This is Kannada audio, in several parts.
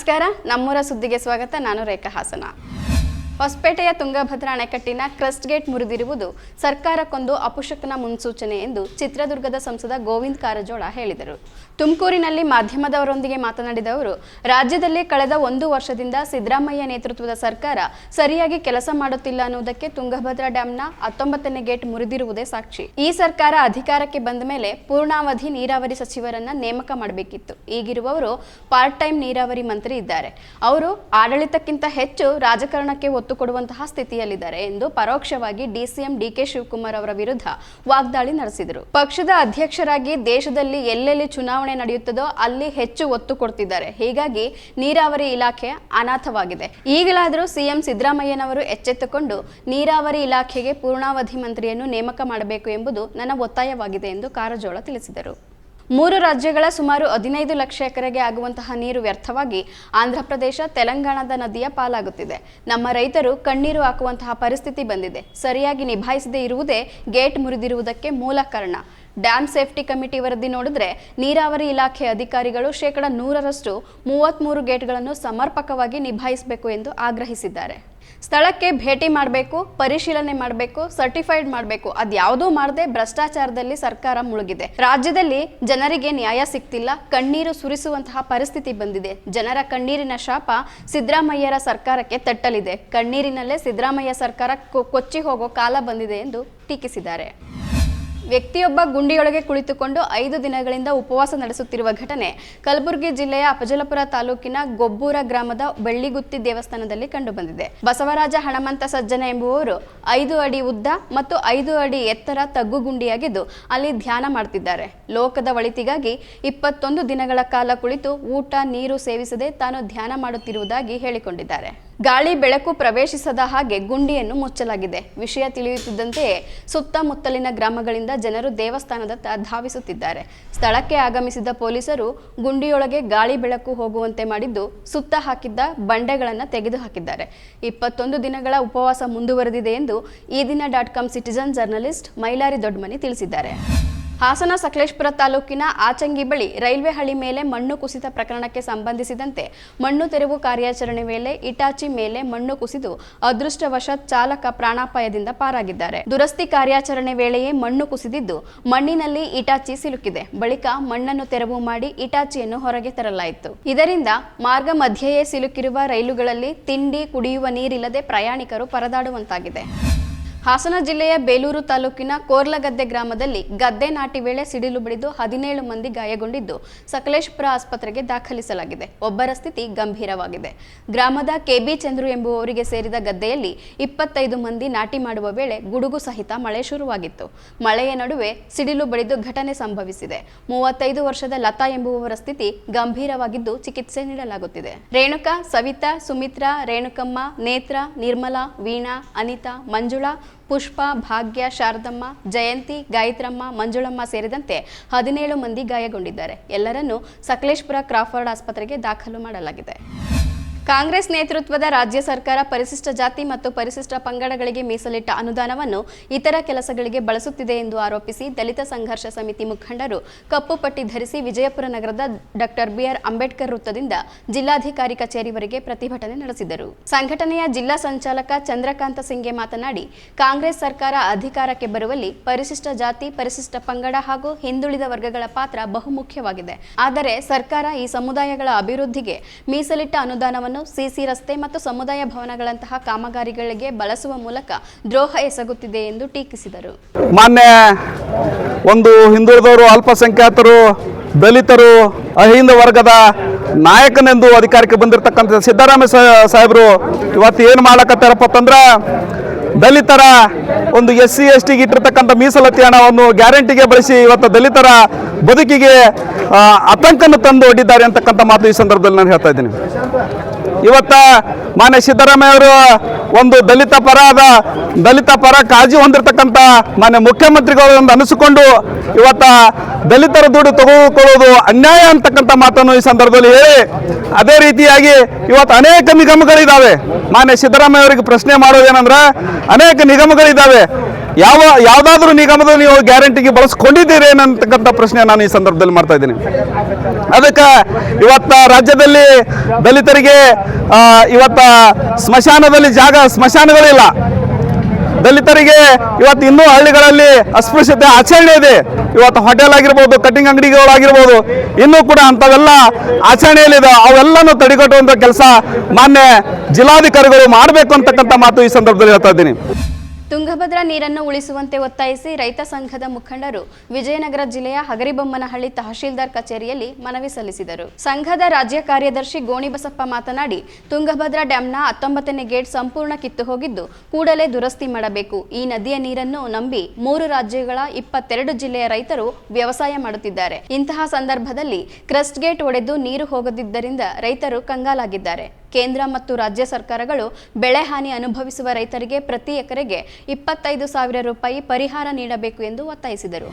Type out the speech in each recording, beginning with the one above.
ನಮಸ್ಕಾರ. ನಮ್ಮೂರ ಸುದ್ದಿಗೆ ಸ್ವಾಗತ. ನಾನು ರೇಖಾ ಹಾಸನ. ಹೊಸಪೇಟೆಯ ತುಂಗಭದ್ರಾ ಅಣೆಕಟ್ಟಿನ ಕ್ರಸ್ಟ್ ಗೇಟ್ ಮುರಿದಿರುವುದು ಸರ್ಕಾರಕ್ಕೊಂದು ಅಪುಷಕನ ಮುನ್ಸೂಚನೆ ಎಂದು ಚಿತ್ರದುರ್ಗದ ಸಂಸದ ಗೋವಿಂದ್ ಕಾರಜೋಳ ಹೇಳಿದರು. ತುಮಕೂರಿನಲ್ಲಿ ಮಾಧ್ಯಮದವರೊಂದಿಗೆ ಮಾತನಾಡಿದ ಅವರು, ರಾಜ್ಯದಲ್ಲಿ ಕಳೆದ ಒಂದು ವರ್ಷದಿಂದ ಸಿದ್ದರಾಮಯ್ಯ ನೇತೃತ್ವದ ಸರ್ಕಾರ ಸರಿಯಾಗಿ ಕೆಲಸ ಮಾಡುತ್ತಿಲ್ಲ ಅನ್ನುವುದಕ್ಕೆ ತುಂಗಭದ್ರಾ ಡ್ಯಾಂನ ಹತ್ತೊಂಬತ್ತನೇ ಗೇಟ್ ಮುರಿದಿರುವುದೇ ಸಾಕ್ಷಿ. ಈ ಸರ್ಕಾರ ಅಧಿಕಾರಕ್ಕೆ ಬಂದ ಮೇಲೆ ಪೂರ್ಣಾವಧಿ ನೀರಾವರಿ ಸಚಿವರನ್ನ ನೇಮಕ ಮಾಡಬೇಕಿತ್ತು. ಈಗಿರುವವರು ಪಾರ್ಟ್ ಟೈಮ್ ನೀರಾವರಿ ಮಂತ್ರಿ ಇದ್ದಾರೆ. ಅವರು ಆಡಳಿತಕ್ಕಿಂತ ಹೆಚ್ಚು ರಾಜಕಾರಣಕ್ಕೆ ಒತ್ತು ಕೊಡುವಂತಹ ಸ್ಥಿತಿಯಲ್ಲಿದ್ದಾರೆ ಎಂದು ಪರೋಕ್ಷವಾಗಿ ಡಿಸಿಎಂ ಡಿಕೆ ಶಿವಕುಮಾರ್ ಅವರ ವಿರುದ್ಧ ವಾಗ್ದಾಳಿ ನಡೆಸಿದರು. ಪಕ್ಷದ ಅಧ್ಯಕ್ಷರಾಗಿ ದೇಶದಲ್ಲಿ ಎಲ್ಲೆಲ್ಲಿ ಚುನಾವಣೆ ನಡೆಯುತ್ತದೋ ಅಲ್ಲಿ ಹೆಚ್ಚು ಒತ್ತು ಕೊಡ್ತಿದ್ದಾರೆ. ಹೀಗಾಗಿ ನೀರಾವರಿ ಇಲಾಖೆ ಅನಾಥವಾಗಿದೆ. ಈಗಲಾದರೂ ಸಿಎಂ ಸಿದ್ದರಾಮಯ್ಯನವರು ಎಚ್ಚೆತ್ತುಕೊಂಡು ನೀರಾವರಿ ಇಲಾಖೆಗೆ ಪೂರ್ಣಾವಧಿ ಮಂತ್ರಿಯನ್ನು ನೇಮಕ ಮಾಡಬೇಕು ಎಂಬುದು ನನ್ನ ಒತ್ತಾಯವಾಗಿದೆ ಎಂದು ಕಾರಜೋಳ ತಿಳಿಸಿದರು. ಮೂರು ರಾಜ್ಯಗಳ ಸುಮಾರು ಹದಿನೈದು ಲಕ್ಷ ಎಕರೆಗೆ ಆಗುವಂತಹ ನೀರು ವ್ಯರ್ಥವಾಗಿ ಆಂಧ್ರಪ್ರದೇಶ ತೆಲಂಗಾಣದ ನದಿಯ ಪಾಲಾಗುತ್ತಿದೆ. ನಮ್ಮ ರೈತರು ಕಣ್ಣೀರು ಹಾಕುವಂತಹ ಪರಿಸ್ಥಿತಿ ಬಂದಿದೆ. ಸರಿಯಾಗಿ ನಿಭಾಯಿಸದೇ ಇರುವುದೇ ಗೇಟ್ ಮುರಿದಿರುವುದಕ್ಕೆ ಮೂಲ ಕಾರಣ. ಡ್ಯಾಮ್ ಸೇಫ್ಟಿ ಕಮಿಟಿ ವರದಿ ನೋಡಿದ್ರೆ ನೀರಾವರಿ ಇಲಾಖೆ ಅಧಿಕಾರಿಗಳು ಶೇಕಡ ನೂರರಷ್ಟು ಮೂವತ್ತ್ಮೂರು ಗೇಟ್ಗಳನ್ನು ಸಮರ್ಪಕವಾಗಿ ನಿಭಾಯಿಸಬೇಕು ಎಂದು ಆಗ್ರಹಿಸಿದ್ದಾರೆ. ಸ್ಥಳಕ್ಕೆ ಭೇಟಿ ಮಾಡಬೇಕು, ಪರಿಶೀಲನೆ ಮಾಡಬೇಕು, ಸರ್ಟಿಫೈಡ್ ಮಾಡಬೇಕು, ಅದ್ಯಾವುದೂ ಮಾಡದೆ ಭ್ರಷ್ಟಾಚಾರದಲ್ಲಿ ಸರ್ಕಾರ ಮುಳುಗಿದೆ. ರಾಜ್ಯದಲ್ಲಿ ಜನರಿಗೆ ನ್ಯಾಯ ಸಿಗ್ತಿಲ್ಲ ಕಣ್ಣೀರು ಸುರಿಸುವಂತಹ ಪರಿಸ್ಥಿತಿ ಬಂದಿದೆ. ಜನರ ಕಣ್ಣೀರಿನ ಶಾಪ ಸಿದ್ದರಾಮಯ್ಯರ ಸರ್ಕಾರಕ್ಕೆ ತಟ್ಟಲಿದೆ. ಕಣ್ಣೀರಿನಲ್ಲೇ ಸಿದ್ದರಾಮಯ್ಯ ಸರ್ಕಾರ ಕೊಚ್ಚಿ ಹೋಗೋ ಕಾಲ ಬಂದಿದೆ ಎಂದು ಟೀಕಿಸಿದ್ದಾರೆ. ವ್ಯಕ್ತಿಯೊಬ್ಬ ಗುಂಡಿಯೊಳಗೆ ಕುಳಿತುಕೊಂಡು ಐದು ದಿನಗಳಿಂದ ಉಪವಾಸ ನಡೆಸುತ್ತಿರುವ ಘಟನೆ ಕಲಬುರಗಿ ಜಿಲ್ಲೆಯ ಅಪಜಲಪುರ ತಾಲೂಕಿನ ಗೊಬ್ಬೂರ ಗ್ರಾಮದ ಬೆಳ್ಳಿಗುತ್ತಿ ದೇವಸ್ಥಾನದಲ್ಲಿ ಕಂಡುಬಂದಿದೆ. ಬಸವರಾಜ ಹಣಮಂತ ಸಜ್ಜನ ಎಂಬುವವರು ಐದು ಅಡಿ ಉದ್ದ ಮತ್ತು ಐದು ಅಡಿ ಎತ್ತರ ತಗ್ಗು ಗುಂಡಿಯಾಗಿದ್ದು ಅಲ್ಲಿ ಧ್ಯಾನ ಮಾಡ್ತಿದ್ದಾರೆ. ಲೋಕದ ಒಳಿತಿಗಾಗಿ ಇಪ್ಪತ್ತೊಂದು ದಿನಗಳ ಕಾಲ ಕುಳಿತು ಊಟ, ನೀರು ಸೇವಿಸದೆ ತಾನು ಧ್ಯಾನ ಮಾಡುತ್ತಿರುವುದಾಗಿ ಹೇಳಿಕೊಂಡಿದ್ದಾರೆ. ಗಾಳಿ ಬೆಳಕು ಪ್ರವೇಶಿಸದ ಹಾಗೆ ಗುಂಡಿಯನ್ನು ಮುಚ್ಚಲಾಗಿದೆ. ವಿಷಯ ತಿಳಿಯುತ್ತಿದ್ದಂತೆಯೇ ಸುತ್ತಮುತ್ತಲಿನ ಗ್ರಾಮಗಳಿಂದ ಜನರು ದೇವಸ್ಥಾನದತ್ತ ಧಾವಿಸುತ್ತಿದ್ದಾರೆ. ಸ್ಥಳಕ್ಕೆ ಆಗಮಿಸಿದ ಪೊಲೀಸರು ಗುಂಡಿಯೊಳಗೆ ಗಾಳಿ ಬೆಳಕು ಹೋಗುವಂತೆ ಮಾಡಿದ್ದು ಸುತ್ತ ಹಾಕಿದ್ದ ಬಂಡೆಗಳನ್ನು ತೆಗೆದುಹಾಕಿದ್ದಾರೆ. ಇಪ್ಪತ್ತೊಂದು ದಿನಗಳ ಉಪವಾಸ ಮುಂದುವರೆದಿದೆ ಎಂದು Eedina dot com citizen journalist Mailari Doddamani ತಿಳಿಸಿದ್ದಾರೆ. ಹಾಸನ ಸಕಲೇಶ್ಪುರ ತಾಲೂಕಿನ ಆಚಂಗಿ ಬಳಿ ರೈಲ್ವೆ ಹಳಿ ಮೇಲೆ ಮಣ್ಣು ಕುಸಿತ ಪ್ರಕರಣಕ್ಕೆ ಸಂಬಂಧಿಸಿದಂತೆ ಮಣ್ಣು ತೆರವು ಕಾರ್ಯಾಚರಣೆ ವೇಳೆ ಇಟಾಚಿ ಮೇಲೆ ಮಣ್ಣು ಕುಸಿದು ಅದೃಷ್ಟವಶಾತ್ ಚಾಲಕ ಪ್ರಾಣಾಪಾಯದಿಂದ ಪಾರಾಗಿದ್ದಾರೆ. ದುರಸ್ತಿ ಕಾರ್ಯಾಚರಣೆ ವೇಳೆಯೇ ಮಣ್ಣು ಕುಸಿದಿದ್ದು ಮಣ್ಣಿನಲ್ಲಿ ಇಟಾಚಿ ಸಿಲುಕಿದೆ. ಬಳಿಕ ಮಣ್ಣನ್ನು ತೆರವು ಮಾಡಿ ಇಟಾಚಿಯನ್ನು ಹೊರಗೆ ತರಲಾಯಿತು. ಇದರಿಂದ ಮಾರ್ಗ ಮಧ್ಯೆಯೇ ಸಿಲುಕಿರುವ ರೈಲುಗಳಲ್ಲಿ ತಿಂಡಿ ಕುಡಿಯುವ ನೀರಿಲ್ಲದೆ ಪ್ರಯಾಣಿಕರು ಪರದಾಡುವಂತಾಗಿದೆ. ಹಾಸನ ಜಿಲ್ಲೆಯ ಬೇಲೂರು ತಾಲೂಕಿನ ಕೋರ್ಲಗದ್ದೆ ಗ್ರಾಮದಲ್ಲಿ ಗದ್ದೆ ನಾಟಿ ವೇಳೆ ಸಿಡಿಲು ಬಡಿದು ಹದಿನೇಳು ಮಂದಿ ಗಾಯಗೊಂಡಿದ್ದು ಸಕಲೇಶ್ಪುರ ಆಸ್ಪತ್ರೆಗೆ ದಾಖಲಿಸಲಾಗಿದೆ. ಒಬ್ಬರ ಸ್ಥಿತಿ ಗಂಭೀರವಾಗಿದೆ. ಗ್ರಾಮದ ಕೆಬಿ ಚಂದ್ರು ಎಂಬುವವರಿಗೆ ಸೇರಿದ ಗದ್ದೆಯಲ್ಲಿ ಇಪ್ಪತ್ತೈದು ಮಂದಿ ನಾಟಿ ಮಾಡುವ ವೇಳೆ ಗುಡುಗು ಸಹಿತ ಮಳೆ ಶುರುವಾಗಿತ್ತು. ಮಳೆಯ ನಡುವೆ ಸಿಡಿಲು ಬಡಿದು ಘಟನೆ ಸಂಭವಿಸಿದೆ. ಮೂವತ್ತೈದು ವರ್ಷದ ಲತಾ ಎಂಬುವವರ ಸ್ಥಿತಿ ಗಂಭೀರವಾಗಿದ್ದು ಚಿಕಿತ್ಸೆ ನೀಡಲಾಗುತ್ತಿದೆ. ರೇಣುಕಾ, ಸವಿತಾ, ಸುಮಿತ್ರಾ, ರೇಣುಕಮ್ಮ, ನೇತ್ರ, ನಿರ್ಮಲಾ, ವೀಣಾ, ಅನಿತಾ, ಮಂಜುಳಾ ಪುಷ್ಪ, ಭಾಗ್ಯ, ಶಾರದಮ್ಮ, ಜಯಂತಿ ಗಾಯತ್ರಮ್ಮ ಮಂಜುಳಮ್ಮ ಸೇರಿದಂತೆ ಹದಿನೇಳು ಮಂದಿ ಗಾಯಗೊಂಡಿದ್ದಾರೆ. ಎಲ್ಲರನ್ನೂ ಸಕಲೇಶ್ಪುರ ಕ್ರಾಫರ್ಡ್ ಆಸ್ಪತ್ರೆಗೆ ದಾಖಲು ಮಾಡಲಾಗಿದೆ. ಕಾಂಗ್ರೆಸ್ ನೇತೃತ್ವದ ರಾಜ್ಯ ಸರ್ಕಾರ ಪರಿಶಿಷ್ಟ ಜಾತಿ ಮತ್ತು ಪರಿಶಿಷ್ಟ ಪಂಗಡಗಳಿಗೆ ಮೀಸಲಿಟ್ಟ ಅನುದಾನವನ್ನು ಇತರ ಕೆಲಸಗಳಿಗೆ ಬಳಸುತ್ತಿದೆ ಎಂದು ಆರೋಪಿಸಿ ದಲಿತ ಸಂಘರ್ಷ ಸಮಿತಿ ಮುಖಂಡರು ಕಪ್ಪು ಪಟ್ಟಿ ಧರಿಸಿ ವಿಜಯಪುರ ನಗರದ ಡಾಕ್ಟರ್ ಬಿಆರ್ ಅಂಬೇಡ್ಕರ್ ವೃತ್ತದಿಂದ ಜಿಲ್ಲಾಧಿಕಾರಿ ಕಚೇರಿವರೆಗೆ ಪ್ರತಿಭಟನೆ ನಡೆಸಿದರು. ಸಂಘಟನೆಯ ಜಿಲ್ಲಾ ಸಂಚಾಲಕ ಚಂದ್ರಕಾಂತ ಸಿಂಗೆ ಮಾತನಾಡಿ, ಕಾಂಗ್ರೆಸ್ ಸರ್ಕಾರ ಅಧಿಕಾರಕ್ಕೆ ಬರುವಲ್ಲಿ ಪರಿಶಿಷ್ಟ ಜಾತಿ, ಪರಿಶಿಷ್ಟ ಪಂಗಡ ಹಾಗೂ ಹಿಂದುಳಿದ ವರ್ಗಗಳ ಪಾತ್ರ ಬಹುಮುಖ್ಯವಾಗಿದೆ. ಆದರೆ ಸರ್ಕಾರ ಈ ಸಮುದಾಯಗಳ ಅಭಿವೃದ್ಧಿಗೆ ಮೀಸಲಿಟ್ಟ ಅನುದಾನವನ್ನು ಸಿಸಿ ರಸ್ತೆ ಮತ್ತು ಸಮುದಾಯ ಭವನಗಳಂತಹ ಕಾಮಗಾರಿಗಳಿಗೆ ಬಳಸುವ ಮೂಲಕ ದ್ರೋಹ ಎಸಗುತ್ತಿದೆ ಎಂದು ಟೀಕಿಸಿದರು. ಮಾನ್ಯ ಒಂದು ಹಿಂದುಳಿದವರು, ಅಲ್ಪಸಂಖ್ಯಾತರು, ದಲಿತರು, ಅಹಿಂದ ವರ್ಗದ ನಾಯಕನೆಂದು ಅಧಿಕಾರಕ್ಕೆ ಬಂದಿರತಕ್ಕಂಥ ಸಿದ್ದರಾಮಯ್ಯ ಸಾಹೇಬರು ಇವತ್ತು ಏನು ಮಾಡ್ಲಕತ್ತಾರಪ್ಪ ಅಂತಂದ್ರೆ ದಲಿತರ ಒಂದು ಎಸ್ ಸಿ ಎಸ್ ಟಿಗೆ ಇಟ್ಟಿರ್ತಕ್ಕಂಥ ಮೀಸಲಾತಿ ಹಣವನ್ನು ಗ್ಯಾರಂಟಿಗೆ ಬಳಸಿ ಇವತ್ತು ದಲಿತರ ಬದುಕಿಗೆ ಆತಂಕನ ತಂದು ಒಡ್ಡಿದ್ದಾರೆ ಅಂತಕ್ಕಂಥ ಮಾತು ಈ ಸಂದರ್ಭದಲ್ಲಿ ನಾನು ಹೇಳ್ತಾ ಇದ್ದೀನಿ. ಇವತ್ತ ಮಾನ್ಯ ಸಿದ್ದರಾಮಯ್ಯ ಅವರು ಒಂದು ದಲಿತ ಪರಾದ, ದಲಿತ ಪರ ಕಾಳಜಿ ಹೊಂದಿರತಕ್ಕಂಥ ಮಾನ್ಯ ಮುಖ್ಯಮಂತ್ರಿಗಳು ಒಂದು ಅನಿಸಿಕೊಂಡು ಇವತ್ತ ದಲಿತರ ದುಡ್ಡು ತಗೋಕೊಳ್ಳೋದು ಅನ್ಯಾಯ ಅಂತಕ್ಕಂಥ ಮಾತನ್ನು ಈ ಸಂದರ್ಭದಲ್ಲಿ ಹೇಳಿ, ಅದೇ ರೀತಿಯಾಗಿ ಇವತ್ತು ಅನೇಕ ನಿಗಮಗಳಿದ್ದಾವೆ ಮಾನ್ಯ ಸಿದ್ದರಾಮಯ್ಯ ಅವರಿಗೆ ಪ್ರಶ್ನೆ ಮಾಡೋದೇನಂದ್ರೆ, ಅನೇಕ ನಿಗಮಗಳಿದ್ದಾವೆ ಯಾವ ಯಾವುದಾದ್ರೂ ನಿಗಮದ ನೀವು ಗ್ಯಾರಂಟಿಗೆ ಬಳಸ್ಕೊಂಡಿದ್ದೀರಿ ಅನ್ನತಕ್ಕಂಥ ಪ್ರಶ್ನೆ ನಾನು ಈ ಸಂದರ್ಭದಲ್ಲಿ ಮಾಡ್ತಾ ಇದ್ದೀನಿ. ಅದಕ್ಕೆ ಇವತ್ತ ರಾಜ್ಯದಲ್ಲಿ ದಲಿತರಿಗೆ ಇವತ್ತ ಸ್ಮಶಾನದಲ್ಲಿ ಜಾಗ, ಸ್ಮಶಾನಗಳಿಲ್ಲ. ದಲಿತರಿಗೆ ಇವತ್ತು ಇನ್ನೂ ಹಳ್ಳಿಗಳಲ್ಲಿ ಅಸ್ಪೃಶ್ಯತೆ ಆಚರಣೆ ಇದೆ. ಇವತ್ತು ಹೋಟೆಲ್ ಆಗಿರ್ಬೋದು, ಕಟಿಂಗ್ ಅಂಗಡಿಗಳಾಗಿರ್ಬೋದು ಇನ್ನೂ ಕೂಡ ಅಂಥವೆಲ್ಲ ಆಚರಣೆಯಲ್ಲಿದೆ. ಅವೆಲ್ಲನೂ ತಡೆಗಟ್ಟುವಂಥ ಕೆಲಸ ಮಾನ್ಯ ಜಿಲ್ಲಾಧಿಕಾರಿಗಳು ಮಾಡಬೇಕು ಅಂತಕ್ಕಂಥ ಮಾತು ಈ ಸಂದರ್ಭದಲ್ಲಿ ಹೇಳ್ತಾ ಇದ್ದೀನಿ. ತುಂಗಭದ್ರಾ ನೀರನ್ನು ಉಳಿಸುವಂತೆ ಒತ್ತಾಯಿಸಿ ರೈತ ಸಂಘದ ಮುಖಂಡರು ವಿಜಯನಗರ ಜಿಲ್ಲೆಯ ಹಗರಿಬೊಮ್ಮನಹಳ್ಳಿ ತಹಶೀಲ್ದಾರ್ ಕಚೇರಿಯಲ್ಲಿ ಮನವಿ ಸಲ್ಲಿಸಿದರು. ಸಂಘದ ರಾಜ್ಯ ಕಾರ್ಯದರ್ಶಿ ಗೋಣಿಬಸಪ್ಪ ಮಾತನಾಡಿ, ತುಂಗಭದ್ರಾ ಡ್ಯಾಂನ ಹತ್ತೊಂಬತ್ತನೇ ಗೇಟ್ ಸಂಪೂರ್ಣ ಕಿತ್ತು ಹೋಗಿದ್ದು ಕೂಡಲೇ ದುರಸ್ತಿ ಮಾಡಬೇಕು. ಈ ನದಿಯ ನೀರನ್ನು ನಂಬಿ ಮೂರು ರಾಜ್ಯಗಳ ಇಪ್ಪತ್ತೆರಡು ಜಿಲ್ಲೆಯ ರೈತರು ವ್ಯವಸಾಯ ಮಾಡುತ್ತಿದ್ದಾರೆ. ಇಂತಹ ಸಂದರ್ಭದಲ್ಲಿ ಕ್ರಸ್ಟ್ ಗೇಟ್ ಒಡೆದು ನೀರು ಹೋಗದಿದ್ದರಿಂದ ರೈತರು ಕಂಗಾಲಾಗಿದ್ದಾರೆ. ಕೇಂದ್ರ ಮತ್ತು ರಾಜ್ಯ ಸರ್ಕಾರಗಳು ಬೆಳೆ ಹಾನಿ ಅನುಭವಿಸುವ ರೈತರಿಗೆ ಪ್ರತಿ ಎಕರೆಗೆ ಇಪ್ಪತ್ತೈದು ಸಾವಿರ ರೂಪಾಯಿ ಪರಿಹಾರ ನೀಡಬೇಕು ಎಂದು ಒತ್ತಾಯಿಸಿದರು.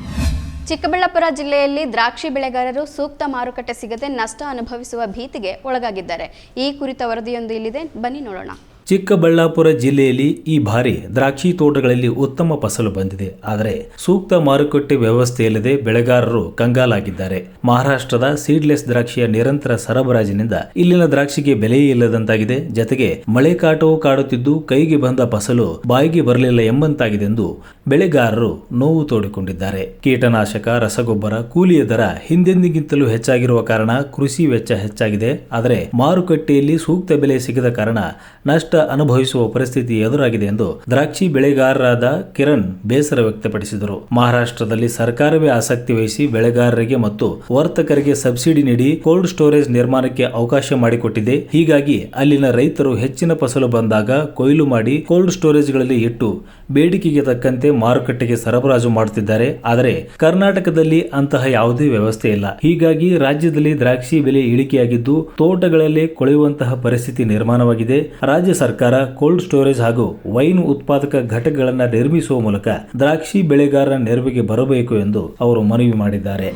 ಚಿಕ್ಕಬಳ್ಳಾಪುರ ಜಿಲ್ಲೆಯಲ್ಲಿ ದ್ರಾಕ್ಷಿ ಬೆಳೆಗಾರರು ಸೂಕ್ತ ಮಾರುಕಟ್ಟೆ ಸಿಗದೆ ನಷ್ಟ ಅನುಭವಿಸುವ ಭೀತಿಗೆ ಒಳಗಾಗಿದ್ದಾರೆ. ಈ ಕುರಿತ ವರದಿಯೊಂದು ಇಲ್ಲಿದೆ. ಬನ್ನಿ ನೋಡೋಣ. ಚಿಕ್ಕಬಳ್ಳಾಪುರ ಜಿಲ್ಲೆಯಲ್ಲಿ ಈ ಬಾರಿ ದ್ರಾಕ್ಷಿ ತೋಟಗಳಲ್ಲಿ ಉತ್ತಮ ಫಸಲು ಬಂದಿದೆ. ಆದರೆ ಸೂಕ್ತ ಮಾರುಕಟ್ಟೆ ವ್ಯವಸ್ಥೆ ಇಲ್ಲದೆ ಬೆಳೆಗಾರರು ಕಂಗಾಲಾಗಿದ್ದಾರೆ. ಮಹಾರಾಷ್ಟ್ರದ ಸೀಡ್ಲೆಸ್ ದ್ರಾಕ್ಷಿಯ ನಿರಂತರ ಸರಬರಾಜಿನಿಂದ ಇಲ್ಲಿನ ದ್ರಾಕ್ಷಿಗೆ ಬೆಲೆಯೇ ಇಲ್ಲದಂತಾಗಿದೆ. ಜತೆಗೆ ಮಳೆ ಕಾಟವು ಕಾಡುತ್ತಿದ್ದು ಕೈಗೆ ಬಂದ ಫಸಲು ಬಾಯಿಗೆ ಬರಲಿಲ್ಲ ಎಂಬಂತಾಗಿದೆ ಎಂದು ಬೆಳೆಗಾರರು ನೋವು ತೋಡಿಕೊಂಡಿದ್ದಾರೆ. ಕೀಟನಾಶಕ, ರಸಗೊಬ್ಬರ, ಕೂಲಿಯ ದರ ಹಿಂದೆಂದಿಗಿಂತಲೂ ಹೆಚ್ಚಾಗಿರುವ ಕಾರಣ ಕೃಷಿ ವೆಚ್ಚ ಹೆಚ್ಚಾಗಿದೆ. ಆದರೆ ಮಾರುಕಟ್ಟೆಯಲ್ಲಿ ಸೂಕ್ತ ಬೆಲೆ ಸಿಗದ ಕಾರಣ ನಷ್ಟ ಅನುಭವಿಸುವ ಪರಿಸ್ಥಿತಿ ಎದುರಾಗಿದೆ ಎಂದು ದ್ರಾಕ್ಷಿ ಬೆಳೆಗಾರರಾದ ಕಿರಣ್ ಬೇಸರ ವ್ಯಕ್ತಪಡಿಸಿದರು. ಮಹಾರಾಷ್ಟ್ರದಲ್ಲಿ ಸರ್ಕಾರವೇ ಆಸಕ್ತಿ ವಹಿಸಿ ಬೆಳೆಗಾರರಿಗೆ ಮತ್ತು ವರ್ತಕರಿಗೆ ಸಬ್ಸಿಡಿ ನೀಡಿ ಕೋಲ್ಡ್ ಸ್ಟೋರೇಜ್ ನಿರ್ಮಾಣಕ್ಕೆ ಅವಕಾಶ ಮಾಡಿಕೊಟ್ಟಿದೆ. ಹೀಗಾಗಿ ಅಲ್ಲಿನ ರೈತರು ಹೆಚ್ಚಿನ ಫಸಲು ಬಂದಾಗ ಕೊಯ್ಲು ಮಾಡಿ ಕೋಲ್ಡ್ ಸ್ಟೋರೇಜ್ಗಳಲ್ಲಿ ಇಟ್ಟು ಬೇಡಿಕೆಗೆ ತಕ್ಕಂತೆ ಮಾರುಕಟ್ಟೆಗೆ ಸರಬರಾಜು ಮಾಡುತ್ತಿದ್ದಾರೆ. ಆದರೆ ಕರ್ನಾಟಕದಲ್ಲಿ ಅಂತಹ ಯಾವುದೇ ವ್ಯವಸ್ಥೆ ಇಲ್ಲ. ಹೀಗಾಗಿ ರಾಜ್ಯದಲ್ಲಿ ದ್ರಾಕ್ಷಿ ಬೆಲೆ ಇಳಿಕೆಯಾಗಿದ್ದು, ತೋಟಗಳಲ್ಲೇ ಕೊಳೆಯುವಂತಹ ಪರಿಸ್ಥಿತಿ ನಿರ್ಮಾಣವಾಗಿದೆ. ರಾಜ್ಯ ಸರ್ಕಾರ ಕೋಲ್ಡ್ ಸ್ಟೋರೇಜ್ ಹಾಗೂ ವೈನ್ ಉತ್ಪಾದಕ ಘಟಕಗಳನ್ನು ನಿರ್ಮಿಸುವ ಮೂಲಕ ದ್ರಾಕ್ಷಿ ಬೆಳೆಗಾರರ ನೆರವಿಗೆ ಬರಬೇಕು ಎಂದು ಅವರು ಮನವಿ ಮಾಡಿದ್ದಾರೆ.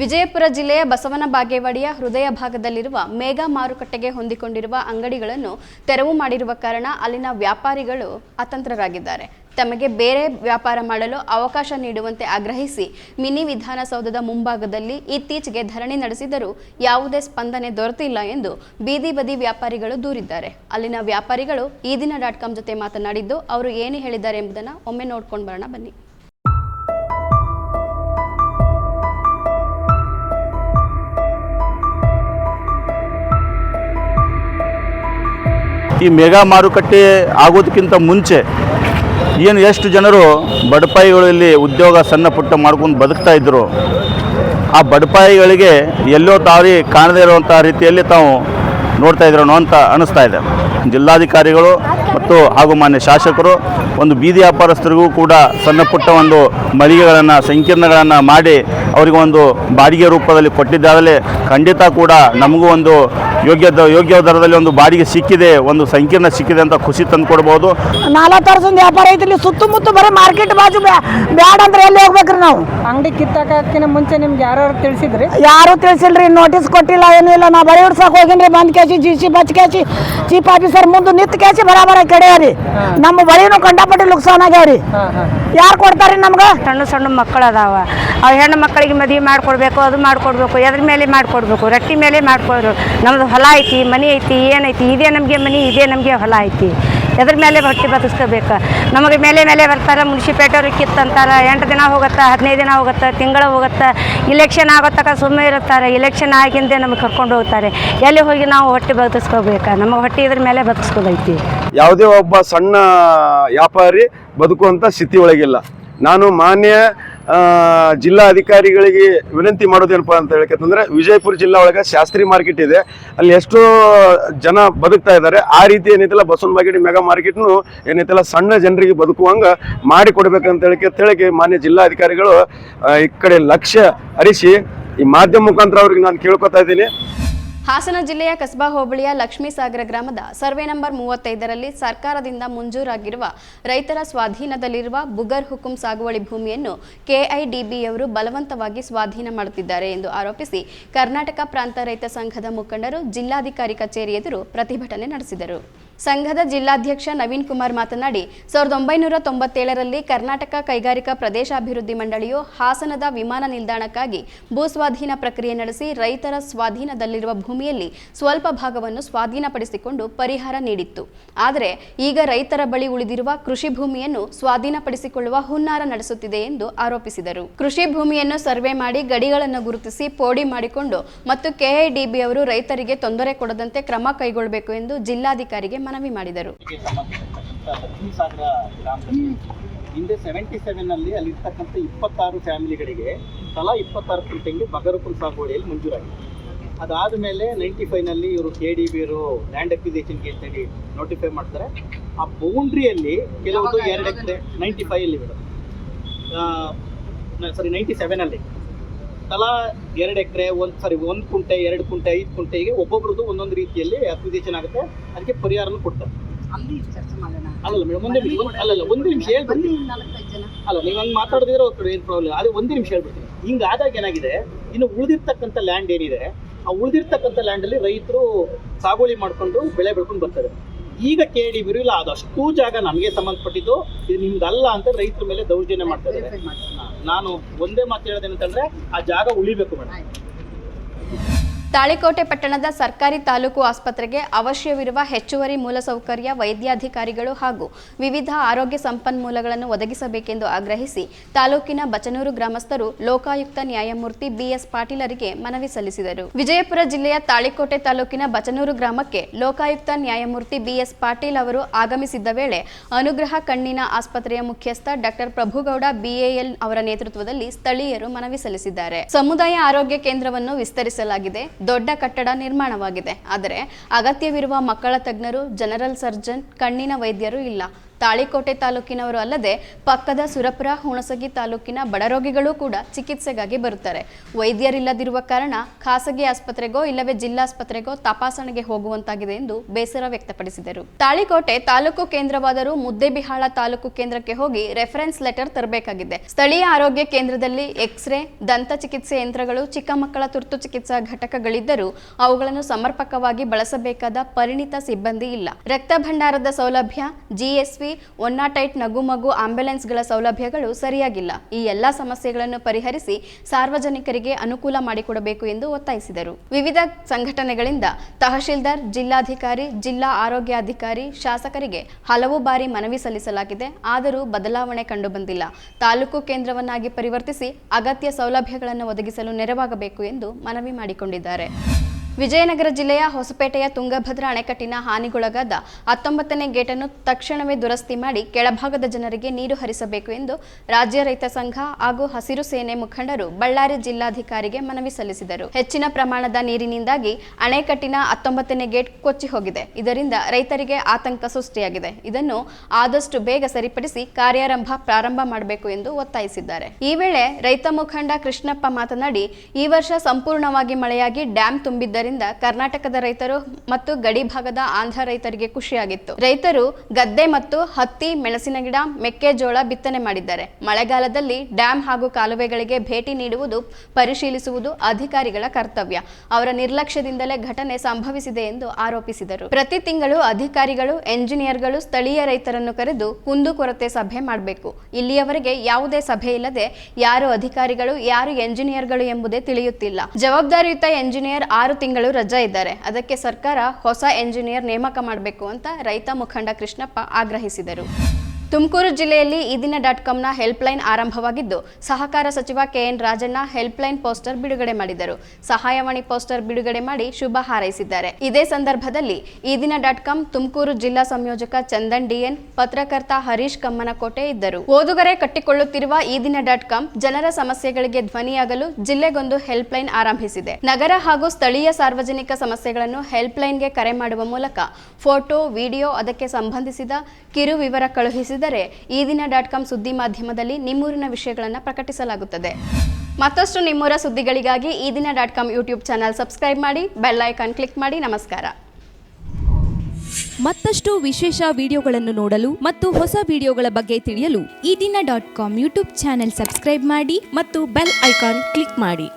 ವಿಜಯಪುರ ಜಿಲ್ಲೆಯ ಬಸವನ ಬಾಗೇವಾಡಿಯ ಹೃದಯ ಭಾಗದಲ್ಲಿರುವ ಮೇಘಾ ಮಾರುಕಟ್ಟೆಗೆ ಹೊಂದಿಕೊಂಡಿರುವ ಅಂಗಡಿಗಳನ್ನು ತೆರವು ಮಾಡಿರುವ ಕಾರಣ ಅಲ್ಲಿನ ವ್ಯಾಪಾರಿಗಳು ಅತಂತ್ರರಾಗಿದ್ದಾರೆ. ತಮಗೆ ಬೇರೆ ವ್ಯಾಪಾರ ಮಾಡಲು ಅವಕಾಶ ನೀಡುವಂತೆ ಆಗ್ರಹಿಸಿ ಮಿನಿ ವಿಧಾನಸೌಧದ ಮುಂಭಾಗದಲ್ಲಿ ಇತ್ತೀಚೆಗೆ ಧರಣಿ ನಡೆಸಿದರೂ ಯಾವುದೇ ಸ್ಪಂದನೆ ದೊರೆತಿಲ್ಲ ಎಂದು ಬೀದಿ ಬದಿ ವ್ಯಾಪಾರಿಗಳು ದೂರಿದ್ದಾರೆ. ಅಲ್ಲಿನ ವ್ಯಾಪಾರಿಗಳು ಈ ದಿನ ಡಾಟ್ ಕಾಮ್ ಜೊತೆ ಮಾತನಾಡಿದ್ದು, ಅವರು ಏನು ಹೇಳಿದ್ದಾರೆ ಎಂಬುದನ್ನು ಒಮ್ಮೆ ನೋಡ್ಕೊಂಡು ಬರೋಣ ಬನ್ನಿ. ಈ ಮೆಗಾ ಮಾರುಕಟ್ಟೆ ಆಗೋದಕ್ಕಿಂತ ಮುಂಚೆ ಏನು ಎಷ್ಟು ಜನರು ಬಡಪಾಯಿಗಳಲ್ಲಿ ಉದ್ಯೋಗ ಸಣ್ಣ ಪುಟ್ಟ ಮಾಡ್ಕೊಂಡು ಬದುಕ್ತಾ ಇದ್ದರು ಆ ಬಡಪಾಯಿಗಳಿಗೆ ಎಲ್ಲೋ ತಾರಿ ಕಾಣದೇ ಇರುವಂಥ ರೀತಿಯಲ್ಲಿ ತಾವು ನೋಡ್ತಾ ಇದ್ರು ಅಂತ ಅನಿಸ್ತಾ ಇದೆ. ಜಿಲ್ಲಾಧಿಕಾರಿಗಳು ಮತ್ತು ಹಾಗೂ ಮಾನ್ಯ ಶಾಸಕರು ಒಂದು ಬೀದಿ ವ್ಯಾಪಾರಸ್ಥರಿಗೂ ಕೂಡ ಸಣ್ಣ ಪುಟ್ಟ ಒಂದು ಮಳಿಗೆಗಳನ್ನು, ಸಂಕೀರ್ಣಗಳನ್ನು ಮಾಡಿ ಅವರಿಗೆ ಒಂದು ಬಾಡಿಗೆ ರೂಪದಲ್ಲಿ ಕೊಟ್ಟಿದ್ದಾಗಲೇ ಖಂಡಿತ ಕೂಡ ನಮಗೂ ಒಂದು ಯೋಗ್ಯ ಯೋಗ್ಯ ದರದಲ್ಲಿ ಒಂದು ಬಾಡಿಗೆ ಸಿಕ್ಕಿದೆ ಒಂದು ಸಂಕೀರ್ಣ ಸಿಕ್ಕಿದೆ ಅಂತ ಖುಷಿ ತಂದು ಕೊಡ್ಬೋದು ನಾಲ್ಕು ವರ್ಷದ ವ್ಯಾಪಾರ ಐತಿ ಇಲ್ಲಿ ಸುತ್ತಮುತ್ತ ಬರೀ ಮಾರ್ಕೆಟ್ ಬಾಜು ಬ್ಯಾ- ಬ್ಯಾಡ ಅಂದ್ರೆ ಎಲ್ಲಿ ಹೋಗ್ಬೇಕ್ರಿ ನಾವು? ಅಂಗಡಿ ಕಿತ್ತಾಕಿನ ಮುಂಚೆ ನಿಮ್ಗೆ ಯಾರು ತಿಳಿಸಿದ್ರಿ? ಯಾರು ತಿಳಿಸಿಲ್ರಿ ನೋಟಿಸ್ ಕೊಟ್ಟಿಲ್ಲ ಏನೂ ಇಲ್ಲ. ನಾ ಬರೀ ಹಿಡ್ಸಕ್ ಹೋಗಿನ್ರಿ ಬಂದ್ ಕೇಸಿ ಜಿ ಸಿ ಬಚ್ ಕೇಸಿ ಚೀಫ್ ಆಫೀಸರ್ ಮುಂದೆ ನಿಂತು ಕೇಸಿ ಬರಾಬರ ಕಡೆಯರಿ ನಮ್ಮ ಬಳಿನೂ ಕಂಡಪಟ್ಟಿ ನುಕ್ಸಾನ್ ಆಗ್ಯಾವ್ರಿ. ಯಾರು ಕೊಡ್ತಾರ್ರಿ ನಮ್ಗೆ? ಸಣ್ಣ ಸಣ್ಣ ಮಕ್ಕಳು ಅದಾವ ಆ ಹೆಣ್ಣು ಮಕ್ಕಳಿಗೆ ಮದುವೆ ಮಾಡ್ಕೊಡ್ಬೇಕು ಅದು ಮಾಡ್ಕೊಡ್ಬೇಕು ಎದ್ರ ಮೇಲೆ ಮಾಡ್ಕೊಡ್ಬೇಕು ರೊಟ್ಟಿ ಮೇಲೆ ಮಾಡಿಕೊಡ್ರು ನಮ್ದು ಹೊಲ ಐತಿ, ಮನೆ ಐತಿ ಏನೈತಿ ಇದೇ ನಮಗೆ ಮನೆ, ಇದೇ ನಮಗೆ ಹೊಲ ಐತಿ. ಎದ್ರ ಮೇಲೆ ಹೊಟ್ಟೆ ಬದುಕಿಸ್ಕೋಬೇಕು? ನಮಗೆ ಮೇಲೆ ಮೇಲೆ ಬರ್ತಾರೆ ಮುನ್ಸಿಪೇಟವ್ರು ಕಿತ್ತಂತಾರೆ ಎಂಟು ದಿನ ಹೋಗುತ್ತೆ, ಹದಿನೈದು ದಿನ ಹೋಗುತ್ತೆ, ತಿಂಗಳು ಹೋಗುತ್ತೆ ಇಲೆಕ್ಷನ್ ಆಗೋತಕ್ಕ ಸುಮ್ಮನೆ ಇರುತ್ತಾರೆ ಇಲೆಕ್ಷನ್ ಆಗಿಂದೆ ನಮಗೆ ಕರ್ಕೊಂಡು ಹೋಗ್ತಾರೆ. ಎಲ್ಲಿ ಹೋಗಿ ನಾವು ಹೊಟ್ಟೆ ಬದುಕಿಸ್ಕೋಬೇಕು? ನಮಗೆ ಹೊಟ್ಟೆ ಇದ್ರ ಮೇಲೆ ಬದುಕಿಸ್ಕೋದೈತಿ ಯಾವುದೇ ಒಬ್ಬ ಸಣ್ಣ ವ್ಯಾಪಾರಿ ಬದುಕುವಂಥ ಸ್ಥಿತಿ ಒಳಗಿಲ್ಲ. ನಾನು ಮಾನ್ಯ ಜಿಲ್ಲಾ ಅಧಿಕಾರಿಗಳಿಗೆ ವಿನಂತಿ ಮಾಡೋದೇನಪ್ಪ ಅಂತ ಹೇಳ್ಬೇಕಂತಂದ್ರೆ ವಿಜಯಪುರ ಜಿಲ್ಲಾ ಒಳಗೆ ಶಾಸ್ತ್ರಿ ಮಾರ್ಕೆಟ್ ಇದೆ. ಅಲ್ಲಿ ಎಷ್ಟೋ ಜನ ಬದುಕ್ತಾ ಇದ್ದಾರೆ. ಆ ರೀತಿ ಏನೈತಲ್ಲ ಬಸವನ ಮಾರ್ಕೆಟ್ ಮೆಗಾ ಮಾರ್ಕೆಟ್ನು ಏನೈತಲ್ಲ ಸಣ್ಣ ಜನರಿಗೆ ಬದುಕುವಂಗೆ ಮಾಡಿ ಕೊಡ್ಬೇಕಂತ ಹೇಳಿಕೆ ತಿಳಿಕೆ ಮಾನ್ಯ ಜಿಲ್ಲಾಧಿಕಾರಿಗಳು ಈ ಕಡೆ ಲಕ್ಷ್ಯ ಅರಿಸಿ ಈ ಮಾಧ್ಯಮ ಮುಖಾಂತರ ಅವ್ರಿಗೆ ನಾನು ಕೇಳ್ಕೊತಾ ಇದ್ದೀನಿ. ಹಾಸನ ಜಿಲ್ಲೆಯ ಕಸ್ಬಾ ಹೋಬಳಿಯ ಲಕ್ಷ್ಮೀಸಾಗರ ಗ್ರಾಮದ ಸರ್ವೆ ನಂಬರ್ ಮೂವತ್ತೈದರಲ್ಲಿ ಸರ್ಕಾರದಿಂದ ಮಂಜೂರಾಗಿರುವ ರೈತರ ಸ್ವಾಧೀನದಲ್ಲಿರುವ ಬುಗರ್ ಹುಕುಂ ಸಾಗುವಳಿ ಭೂಮಿಯನ್ನು ಕೆಐಡಿಬಿಯವರು ಬಲವಂತವಾಗಿ ಸ್ವಾಧೀನ ಮಾಡುತ್ತಿದ್ದಾರೆ ಎಂದು ಆರೋಪಿಸಿ ಕರ್ನಾಟಕ ಪ್ರಾಂತ ರೈತ ಸಂಘದ ಮುಖಂಡರು ಜಿಲ್ಲಾಧಿಕಾರಿ ಕಚೇರಿ ಎದುರು ಪ್ರತಿಭಟನೆ ನಡೆಸಿದರು. ಸಂಘದ ಜಿಲ್ಲಾಧ್ಯಕ್ಷ ನವೀನ್ ಕುಮಾರ್ ಮಾತನಾಡಿ, ಸಾವಿರದ ಒಂಬೈನೂರ ತೊಂಬತ್ತೇಳರಲ್ಲಿ ಕರ್ನಾಟಕ ಕೈಗಾರಿಕಾ ಪ್ರದೇಶಾಭಿವೃದ್ಧಿ ಮಂಡಳಿಯು ಹಾಸನದ ವಿಮಾನ ನಿಲ್ದಾಣಕ್ಕಾಗಿ ಭೂಸ್ವಾಧೀನ ಪ್ರಕ್ರಿಯೆ ನಡೆಸಿ ರೈತರ ಸ್ವಾಧೀನದಲ್ಲಿರುವ ಭೂಮಿಯಲ್ಲಿ ಸ್ವಲ್ಪ ಭಾಗವನ್ನು ಸ್ವಾಧೀನಪಡಿಸಿಕೊಂಡು ಪರಿಹಾರ ನೀಡಿತ್ತು. ಆದರೆ, ಈಗ ರೈತರ ಬಳಿ ಉಳಿದಿರುವ ಕೃಷಿ ಭೂಮಿಯನ್ನು ಸ್ವಾಧೀನಪಡಿಸಿಕೊಳ್ಳುವ ಹುನ್ನಾರ ನಡೆಸುತ್ತಿದೆ ಎಂದು ಆರೋಪಿಸಿದರು. ಕೃಷಿ ಭೂಮಿಯನ್ನು ಸರ್ವೆ ಮಾಡಿ ಗಡಿಗಳನ್ನು ಗುರುತಿಸಿ ಪೋಡಿ ಮಾಡಿಕೊಂಡು ಮತ್ತು ಕೆಐಡಿಬಿ ಅವರು ರೈತರಿಗೆ ತೊಂದರೆ ಕೊಡದಂತೆ ಕ್ರಮ ಕೈಗೊಳ್ಳಬೇಕು ಎಂದು ಜಿಲ್ಲಾಧಿಕಾರಿಗೆ ಮನವಿ ಮಾಡಿದರು. ಹಿಂದೆ ಸೆವೆಂಟಿ ಸೆವೆನ್ ಅಲ್ಲಿ ಅಲ್ಲಿರ್ತಕ್ಕಂಥ ಇಪ್ಪತ್ತಾರು ಫ್ಯಾಮಿಲಿಗಳಿಗೆ ತಲಾ ಇಪ್ಪತ್ತಾರು ಕುಂಟೆಗೆ ಬಗರಪುರ ಸಾಗುವಳಿಯಲ್ಲಿ ಮಂಜೂರಾಗಿದೆ. ಅದಾದ ಮೇಲೆ ನೈಂಟಿ ಫೈವ್ನಲ್ಲಿ ಇವರು ಕೆ ಡಿ ಬಿ ಇವರು ಲ್ಯಾಂಡ್ ಅಕ್ವಿಸೇಷನ್ಗೆ ಅಂತೇಳಿ ನೋಟಿಫೈ ಮಾಡ್ತಾರೆ. ಆ ಬೌಂಡ್ರಿಯಲ್ಲಿ ಕೆಲವೊಂದು ಎರಡು ಎಕರೆ ನೈಂಟಿ ಫೈವಲ್ಲಿ ಮೇಡಮ್. ಸಾರಿ ನೈಂಟಿ ಸೆವೆನಲ್ಲಿ ತಲಾ ಎರಡು ಎಕರೆ ಒಂದು ಸಾರಿ ಒಂದು ಕುಂಟೆ ಎರಡು ಕುಂಟೆ ಐದು ಕುಂಟೆಗೆ ಒಬ್ಬೊಬ್ರದ್ದು ಒಂದೊಂದು ರೀತಿಯಲ್ಲಿ ಅಕ್ವಿಸೇಷನ್ ಆಗುತ್ತೆ. ಅದಕ್ಕೆ ಪರಿಹಾರನೂ ಕೊಡ್ತಾರೆ. ಅಲ್ಲ ಮೇಡಮ್ ಒಂದೇ ನಿಮಿಷ ಅಲ್ಲಲ್ಲ ಒಂದು ನಿಮಿಷ ಹೇಳ್ಬಿಡ್ತೀನಿ ಅಲ್ಲ ನೀವು ಹಂಗೆ ಮಾತಾಡಿದ್ರೆ ಏನು ಪ್ರಾಬ್ಲಮ್ ಅದೇ ಒಂದು ನಿಮಿಷ ಹೇಳ್ಬಿಡ್ತೀನಿ ಹಿಂಗಾದಾಗ ಏನಾಗಿದೆ? ಇನ್ನು ಉಳಿದಿರ್ತಕ್ಕಂಥ ಲ್ಯಾಂಡ್ ಏನಿದೆ ಆ ಉಳಿದಿರ್ತಕ್ಕಂಥ ಲ್ಯಾಂಡಲ್ಲಿ ರೈತರು ಸಾಗುವಳಿ ಮಾಡಿಕೊಂಡು ಬೆಳೆ ಬೆಳ್ಕೊಂಡು ಬರ್ತಾರೆ. ಈಗ ಕೇಳಿ ಇಲ್ಲ ಅದಷ್ಟು ಜಾಗ ನಮಗೆ ಸಂಬಂಧಪಟ್ಟಿದ್ದು ಇದು ನಿಮ್ದಲ್ಲ ಅಂತ ರೈತರ ಮೇಲೆ ದೌರ್ಜನ್ಯ ಮಾಡ್ತಾ ಇದ್ದಾರೆ. ನಾನು ಒಂದೇ ಮಾತು ಹೇಳೋದೇನಂತಂದ್ರೆ ಆ ಜಾಗ ಉಳಿಬೇಕು ಮೇಡಮ್ ತಾಳಿಕೋಟೆ ಪಟ್ಟಣದ ಸರ್ಕಾರಿ ತಾಲೂಕು ಆಸ್ಪತ್ರೆಗೆ ಅವಶ್ಯವಿರುವ ಹೆಚ್ಚುವರಿ ಮೂಲಸೌಕರ್ಯ, ವೈದ್ಯಾಧಿಕಾರಿಗಳು ಹಾಗೂ ವಿವಿಧ ಆರೋಗ್ಯ ಸಂಪನ್ಮೂಲಗಳನ್ನು ಒದಗಿಸಬೇಕೆಂದು ಆಗ್ರಹಿಸಿ ತಾಲೂಕಿನ ಬಚನೂರು ಗ್ರಾಮಸ್ಥರು ಲೋಕಾಯುಕ್ತ ನ್ಯಾಯಮೂರ್ತಿ ಬಿಎಸ್ ಪಾಟೀಲರಿಗೆ ಮನವಿ ಸಲ್ಲಿಸಿದರು. ವಿಜಯಪುರ ಜಿಲ್ಲೆಯ ತಾಳಿಕೋಟೆ ತಾಲೂಕಿನ ಬಚನೂರು ಗ್ರಾಮಕ್ಕೆ ಲೋಕಾಯುಕ್ತ ನ್ಯಾಯಮೂರ್ತಿ ಬಿಎಸ್ ಪಾಟೀಲ್ ಅವರು ಆಗಮಿಸಿದ್ದ ವೇಳೆ ಅನುಗ್ರಹ ಕಣ್ಣಿನ ಆಸ್ಪತ್ರೆಯ ಮುಖ್ಯಸ್ಥ ಡಾಕ್ಟರ್ ಪ್ರಭುಗೌಡ ಬಿಎಎಲ್ ಅವರ ನೇತೃತ್ವದಲ್ಲಿ ಸ್ಥಳೀಯರು ಮನವಿ ಸಲ್ಲಿಸಿದ್ದಾರೆ. ಸಮುದಾಯ ಆರೋಗ್ಯ ಕೇಂದ್ರವನ್ನು ವಿಸ್ತರಿಸಲಾಗಿದೆ. ದೊಡ್ಡ ಕಟ್ಟಡ ನಿರ್ಮಾಣವಾಗಿದೆ. ಆದರೆ ಅಗತ್ಯವಿರುವ ಮಕ್ಕಳ ತಜ್ಞರು ಜನರಲ್ ಸರ್ಜನ್ ಕಣ್ಣಿನ ವೈದ್ಯರು ಇಲ್ಲ. ತಾಳಿಕೋಟೆ ತಾಲೂಕಿನವರು ಅಲ್ಲದೆ ಪಕ್ಕದ ಸುರಪುರ, ಹುಣಸಗಿ ತಾಲೂಕಿನ ಬಡರೋಗಿಗಳು ಕೂಡ ಚಿಕಿತ್ಸೆಗಾಗಿ ಬರುತ್ತಾರೆ. ವೈದ್ಯರಿಲ್ಲದಿರುವ ಕಾರಣ ಖಾಸಗಿ ಆಸ್ಪತ್ರೆಗೋ ಇಲ್ಲವೇ ಜಿಲ್ಲಾಸ್ಪತ್ರೆಗೋ ತಪಾಸಣೆಗೆ ಹೋಗುವಂತಾಗಿದೆ ಎಂದು ಬೇಸರ ವ್ಯಕ್ತಪಡಿಸಿದರು. ತಾಳಿಕೋಟೆ ತಾಲೂಕು ಕೇಂದ್ರವಾದರೂ ಮುದ್ದೇಬಿಹಾಳ ತಾಲೂಕು ಕೇಂದ್ರಕ್ಕೆ ಹೋಗಿ ರೆಫರೆನ್ಸ್ ಲೆಟರ್ ತರಬೇಕಾಗಿದೆ. ಸ್ಥಳೀಯ ಆರೋಗ್ಯ ಕೇಂದ್ರದಲ್ಲಿ ಎಕ್ಸ್ರೇ, ದಂತ ಚಿಕಿತ್ಸೆ ಯಂತ್ರಗಳು, ಚಿಕ್ಕ ಮಕ್ಕಳ ತುರ್ತು ಚಿಕಿತ್ಸಾ ಘಟಕಗಳಿದ್ದರೂ ಅವುಗಳನ್ನು ಸಮರ್ಪಕವಾಗಿ ಬಳಸಬೇಕಾದ ಪರಿಣಿತ ಸಿಬ್ಬಂದಿ ಇಲ್ಲ. ರಕ್ತ ಭಂಡಾರದ ಸೌಲಭ್ಯ ಜಿಎಸ್ವಿ ಒನ್ ಒನ್ನಾಟೈಟ್ ನಗುಮಗು ನಗು ಮಗು ಆಂಬ್ಯುಲೆನ್ಸ್ಗಳ ಸೌಲಭ್ಯಗಳು ಸರಿಯಾಗಿಲ್ಲ. ಈ ಎಲ್ಲಾ ಸಮಸ್ಯೆಗಳನ್ನು ಪರಿಹರಿಸಿ ಸಾರ್ವಜನಿಕರಿಗೆ ಅನುಕೂಲ ಮಾಡಿಕೊಡಬೇಕು ಎಂದು ಒತ್ತಾಯಿಸಿದರು. ವಿವಿಧ ಸಂಘಟನೆಗಳಿಂದ ತಹಶೀಲ್ದಾರ್, ಜಿಲ್ಲಾಧಿಕಾರಿ, ಜಿಲ್ಲಾ ಆರೋಗ್ಯಾಧಿಕಾರಿ, ಶಾಸಕರಿಗೆ ಹಲವು ಬಾರಿ ಮನವಿ ಸಲ್ಲಿಸಲಾಗಿದೆ. ಆದರೂ ಬದಲಾವಣೆ ಕಂಡುಬಂದಿಲ್ಲ. ತಾಲೂಕು ಕೇಂದ್ರವನ್ನಾಗಿ ಪರಿವರ್ತಿಸಿ ಅಗತ್ಯ ಸೌಲಭ್ಯಗಳನ್ನು ಒದಗಿಸಲು ನೆರವಾಗಬೇಕು ಎಂದು ಮನವಿ ಮಾಡಿಕೊಂಡಿದ್ದಾರೆ. ವಿಜಯನಗರ ಜಿಲ್ಲೆಯ ಹೊಸಪೇಟೆಯ ತುಂಗಭದ್ರಾ ಅಣೆಕಟ್ಟಿನ ಹಾನಿಗೊಳಗಾದ ಹತ್ತೊಂಬತ್ತನೇ ಗೇಟನ್ನು ತಕ್ಷಣವೇ ದುರಸ್ತಿ ಮಾಡಿ ಕೆಳಭಾಗದ ಜನರಿಗೆ ನೀರು ಹರಿಸಬೇಕು ಎಂದು ರಾಜ್ಯ ರೈತ ಸಂಘ ಹಾಗೂ ಹಸಿರು ಸೇನೆ ಮುಖಂಡರು ಬಳ್ಳಾರಿ ಜಿಲ್ಲಾಧಿಕಾರಿಗೆ ಮನವಿ ಸಲ್ಲಿಸಿದರು. ಹೆಚ್ಚಿನ ಪ್ರಮಾಣದ ನೀರಿನಿಂದಾಗಿ ಅಣೆಕಟ್ಟಿನ ಹತ್ತೊಂಬತ್ತನೇ ಗೇಟ್ ಕೊಚ್ಚಿ ಹೋಗಿದೆ. ಇದರಿಂದ ರೈತರಿಗೆ ಆತಂಕ ಸೃಷ್ಟಿಯಾಗಿದೆ. ಇದನ್ನು ಆದಷ್ಟು ಬೇಗ ಸರಿಪಡಿಸಿ ಕಾರ್ಯಾರಂಭ ಪ್ರಾರಂಭ ಮಾಡಬೇಕು ಎಂದು ಒತ್ತಾಯಿಸಿದ್ದಾರೆ. ಈ ವೇಳೆ ರೈತ ಮುಖಂಡ ಕೃಷ್ಣಪ್ಪ ಮಾತನಾಡಿ, ಈ ವರ್ಷ ಸಂಪೂರ್ಣವಾಗಿ ಮಳೆಯಾಗಿ ಡ್ಯಾಂ ತುಂಬಿದ್ದರಿಂದ ಕರ್ನಾಟಕದ ರೈತರು ಮತ್ತು ಗಡಿ ಭಾಗದ ಆಂಧ್ರ ರೈತರಿಗೆ ಖುಷಿಯಾಗಿತ್ತು. ರೈತರು ಗದ್ದೆ ಮತ್ತು ಹತ್ತಿ, ಮೆಣಸಿನ ಗಿಡ, ಮೆಕ್ಕೆಜೋಳ ಬಿತ್ತನೆ ಮಾಡಿದ್ದಾರೆ. ಮಳೆಗಾಲದಲ್ಲಿ ಡ್ಯಾಂ ಹಾಗೂ ಕಾಲುವೆಗಳಿಗೆ ಭೇಟಿ ನೀಡುವುದು ಪರಿಶೀಲಿಸುವುದು ಅಧಿಕಾರಿಗಳ ಕರ್ತವ್ಯ. ಅವರ ನಿರ್ಲಕ್ಷ್ಯದಿಂದಲೇ ಘಟನೆ ಸಂಭವಿಸಿದೆ ಎಂದು ಆರೋಪಿಸಿದರು. ಪ್ರತಿ ತಿಂಗಳು ಅಧಿಕಾರಿಗಳು, ಎಂಜಿನಿಯರ್ಗಳು ಸ್ಥಳೀಯ ರೈತರನ್ನು ಕರೆದು ಕುಂದುಕೊರತೆ ಸಭೆ ಮಾಡಬೇಕು. ಇಲ್ಲಿಯವರೆಗೆ ಯಾವುದೇ ಸಭೆ ಇಲ್ಲದೆ ಯಾರು ಅಧಿಕಾರಿಗಳು, ಯಾರು ಎಂಜಿನಿಯರ್ಗಳು ಎಂಬುದೇ ತಿಳಿಯುತ್ತಿಲ್ಲ. ಜವಾಬ್ದಾರಿಯುತ ಎಂಜಿನಿಯರ್ ಆರು ತಿಂಗಳು ರಜಾ ಇದ್ದಾರೆ. ಅದಕ್ಕೆ ಸರ್ಕಾರ ಹೊಸ ಎಂಜಿನಿಯರ್ ನೇಮಕ ಮಾಡಬೇಕು ಅಂತ ರೈತ ಮುಖಂಡ ಕೃಷ್ಣಪ್ಪ ಆಗ್ರಹಿಸಿದರು. ತುಮಕೂರು ಜಿಲ್ಲೆಯಲ್ಲಿ ಈ ದಿನ ಡಾಟ್ ಕಾಮ್ನ ಹೆಲ್ಪ್ಲೈನ್ ಆರಂಭವಾಗಿದ್ದು, ಸಹಕಾರ ಸಚಿವ ಕೆಎನ್ ರಾಜಣ್ಣ ಹೆಲ್ಪ್ಲೈನ್ ಪೋಸ್ಟರ್ ಬಿಡುಗಡೆ ಮಾಡಿದರು. ಸಹಾಯವಾಣಿ ಪೋಸ್ಟರ್ ಬಿಡುಗಡೆ ಮಾಡಿ ಶುಭ ಹಾರೈಸಿದ್ದಾರೆ. ಇದೇ ಸಂದರ್ಭದಲ್ಲಿ ಈ ದಿನ ಡಾಟ್ ಕಾಂ ತುಮಕೂರು ಜಿಲ್ಲಾ ಸಂಯೋಜಕ ಚಂದನ್ ಡಿಎನ್, ಪತ್ರಕರ್ತ ಹರೀಶ್ ಕಮ್ಮನಕೋಟೆ ಇದ್ದರು. ಓದುಗರೆ ಕಟ್ಟಿಕೊಳ್ಳುತ್ತಿರುವ ಈ ದಿನ ಡಾಟ್ ಕಾಂ ಜನರ ಸಮಸ್ಯೆಗಳಿಗೆ ಧ್ವನಿಯಾಗಲು ಜಿಲ್ಲೆಗೊಂದು ಹೆಲ್ಪ್ಲೈನ್ ಆರಂಭಿಸಿದೆ. ನಗರ ಹಾಗೂ ಸ್ಥಳೀಯ ಸಾರ್ವಜನಿಕ ಸಮಸ್ಯೆಗಳನ್ನು ಹೆಲ್ಪ್ಲೈನ್ಗೆ ಕರೆ ಮಾಡುವ ಮೂಲಕ ಫೋಟೋ, ವಿಡಿಯೋ ಅದಕ್ಕೆ ಸಂಬಂಧಿಸಿದ ಕಿರು ವಿವರ ಕಳುಹಿಸಿದರೆ ಈ ದಿನ ಡಾಟ್ ಕಾಮ್ ಸುದ್ದಿ ಮಾಧ್ಯಮದಲ್ಲಿ ನಿಮ್ಮೂರಿನ ವಿಷಯಗಳನ್ನು ಪ್ರಕಟಿಸಲಾಗುತ್ತದೆ. ಮತ್ತಷ್ಟು ನಿಮ್ಮೂರ ಸುದ್ದಿಗಳಿಗಾಗಿ Eedina dot com YouTube channel subscribe ಮಾಡಿ, ಬೆಲ್ ಐಕಾನ್ ಕ್ಲಿಕ್ ಮಾಡಿ. ನಮಸ್ಕಾರ. ಮತ್ತಷ್ಟು ವಿಶೇಷ ವಿಡಿಯೋಗಳನ್ನು ನೋಡಲು ಮತ್ತು ಹೊಸ ವಿಡಿಯೋಗಳ ಬಗ್ಗೆ ತಿಳಿಯಲು Eedina dot com YouTube channel subscribe ಮಾಡಿ ಮತ್ತು ಬೆಲ್ ಐಕಾನ್ ಕ್ಲಿಕ್ ಮಾಡಿ.